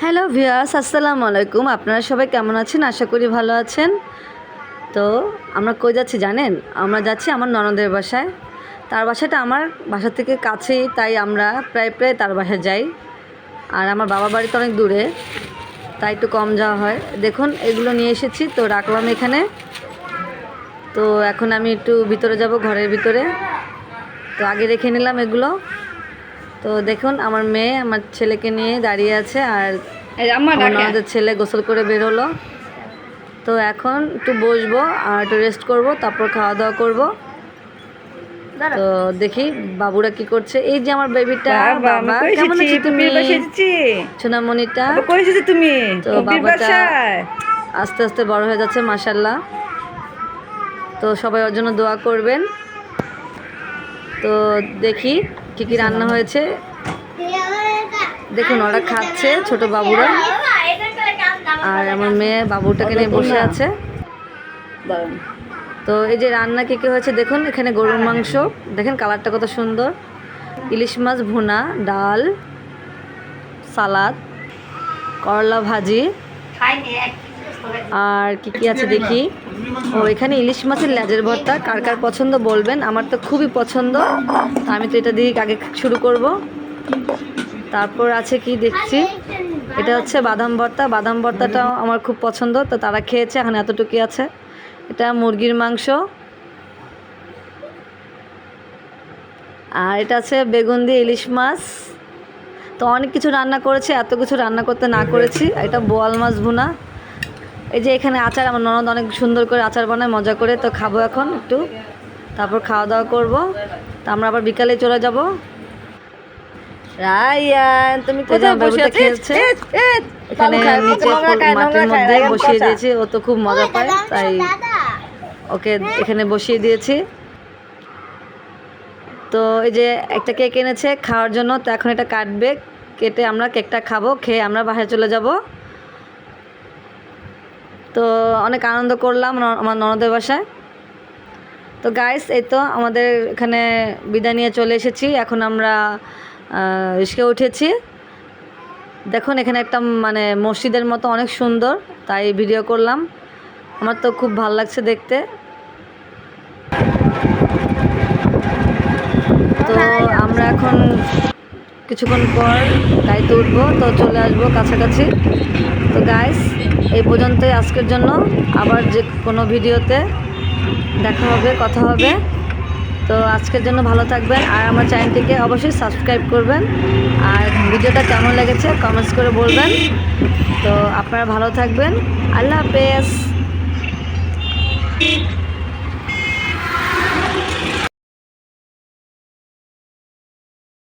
Hello viewers, আসসালামু আলাইকুম। আপনারা সবাই কেমন আছেন? আশা করি ভালো আছেন। তো আমরা কই যাচ্ছি জানেন? আমরা যাচ্ছি আমার ননদের বাসায়। তার বাসাটা আমার বাসা থেকে কাছেই, তাই আমরা প্রায় প্রায় তার বাসায় যাই। আর আমার বাবা বাড়ি তো অনেক দূরে, তাই একটু কম যাওয়া হয়। দেখুন, এগুলো নিয়ে এসেছি, তো রাখলাম এখানে। তো এখন আমি একটু ভিতরে যাব, ঘরের ভিতরে। তো আগে রেখে নিলাম এগুলো। তো দেখুন আমার মেয়ে আমার ছেলেকে নিয়ে দাঁড়িয়ে আছে আর ননদের ছেলে গোসল করে বেরোলো। তো এখন একটু বসবো আর একটু রেস্ট করব তারপর খাওয়া দাওয়া করব তো দেখি বাবুরা কি করছে। এই যে আমার বেবিটা বাবা, কেমন আছো তুমি। সোনামণিটা। তুমি? তো বাবাটা আস্তে আস্তে বড় হয়ে যাচ্ছে মাসাল্লাহ তো সবাই ওর জন্য দোয়া করবেন। তো দেখি কি কি রান্না হয়েছে? দেখুন, ওরা খাচ্ছে ছোট বাবুরা। আর আমার মেয়ে বাবুটাকে নিয়ে বসে আছে। তো এই যে রান্না কি কি হয়েছে দেখুন, এখানে গরুর মাংস। দেখেন কালারটা কত সুন্দর। ইলিশ মাছ, ভুনা, ডাল, সালাদ, করলা ভাজি। আর কি কি আছে দেখি? ও, এখানে ইলিশ মাছের লেজের ভর্তা। কার কার পছন্দ বলবেন? আমার তো খুবই পছন্দ। আমি তো এটা দিয়ে আগে শুরু করব। তারপর আছে কি দেখছি? এটা হচ্ছে বাদাম ভর্তা। বাদাম ভর্তাটাও আমার খুব পছন্দ। তো তারা খেয়েছে, এখানে এতটুকুই আছে। এটা মুরগির মাংস। আর এটা আছে বেগুন দিয়ে ইলিশ মাছ। তো অনেক কিছু রান্না করেছি, এত কিছু রান্না করতে না করেছি। এটা বোয়াল মাছ ভুনা। এই যে এখানে আচার আমার ননদ অনেক সুন্দর করে আচার বানায় মজা করে। তো খাব এখন একটু। তারপর খাওয়া দাওয়া করব। তো আমরা আবার বিকালে চলে যাব। রায়ান তুমি কোথায় বসে খেলছে। এখানে নিচে মাটির মধ্যে বসিয়ে দিয়েছি ও তো খুব মজা পায় তাই ওকে এখানে বসিয়ে দিয়েছি। তো এই যে একটা কেক এনেছে খাওয়ার জন্য তো এখন এটা কাটবে। কেটে আমরা কেকটা খাব খেয়ে আমরা বাসায় চলে যাব। তো অনেক আনন্দ করলাম আমার ননদের বাসায়। তো গাইস এই তো আমাদের এখানে বিদায় নিয়ে চলে এসেছি। এখন আমরা রিস্কে উঠেছি। দেখুন, এখানে একটা মানে মসজিদের মতো অনেক সুন্দর, তাই ভিডিও করলাম। আমার তো খুব ভালো লাগছে দেখতে। তো আমরা এখন কিছুক্ষণ পর গাড়িতে উঠবো, তো চলে আসব কাছাকাছি। তো গাইস এই পর্যন্তই আজকের জন্য। আবার যে কোনো ভিডিওতে দেখা হবে, কথা হবে। তো আজকের জন্য ভালো থাকবেন। আর আমার চ্যানেলটিকে অবশ্যই সাবস্ক্রাইব করবেন। আর ভিডিওটা কেমন লেগেছে কমেন্টস করে বলবেন। তো আপনারা ভালো থাকবেন। আল্লাহ হাফেজ।